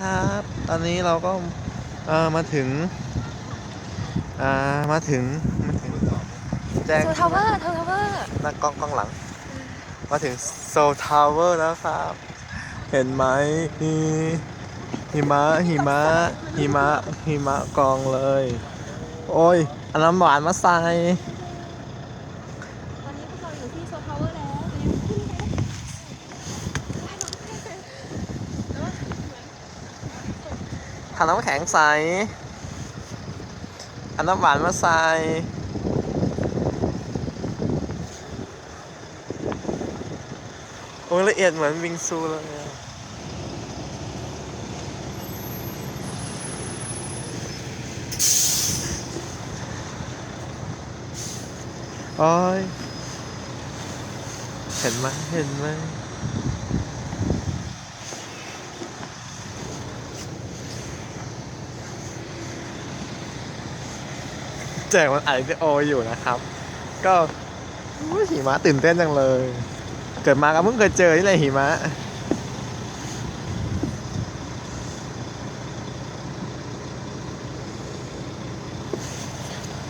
ครับ ตอนนี้เราก็เอ่อมาถึงอ่ามาถึงมาถึงแจ้งโซทาวเวอร์โซทาวเวอร์หน้ากล้องกล้องหลัง มาถึงโซทาวเวอร์แล้วครับ เห็นไหมมีหิมะหิมะหิมะหิมะกองเลย โอ้ยเอันน้ำหวานมาใส่ตอนนี้พวกเราอยู่ที่โซทาวเวอร์แล้วเดี๋ยวขึ้น ไปทาน้ำแข็งใส่อันน้ำหวานมาใส่โอ้ยละเอียดเหมือนวิงซูเลยโอ้ยเห็นไหมเห็นไหม แจกมันอัดวิดีโออยู่นะครับ ก็หิมะตื่นเต้นจังเลย เกิดมาก็เพิ่งเคยเจอที่ไหนหิมะ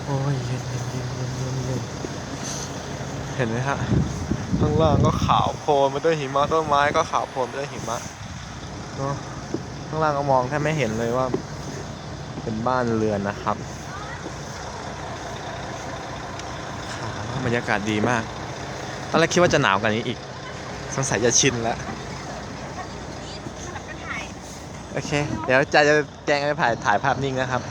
โอ้ยเย็นเย็นเย็นเย็นเย็นเย็นเห็นไหมฮะข้างล่างก็ขาวโพลนไปด้วยหิมะต้นไม้ก็ขาวโพลนไปด้วยหิมะเนอะข้างล่างก็มองแทบไม่เห็นเลยว่า เป็นบ้านเรือนนะครับ บรรยากาศดีมาก ตอนแรกคิดว่าจะหนาวกว่านี้อีก สงสัยจะชินแล้ว โอเค เดี๋ยวจะจะแจ้งให้ถ่ายถ่ายภาพนิ่งนะครับ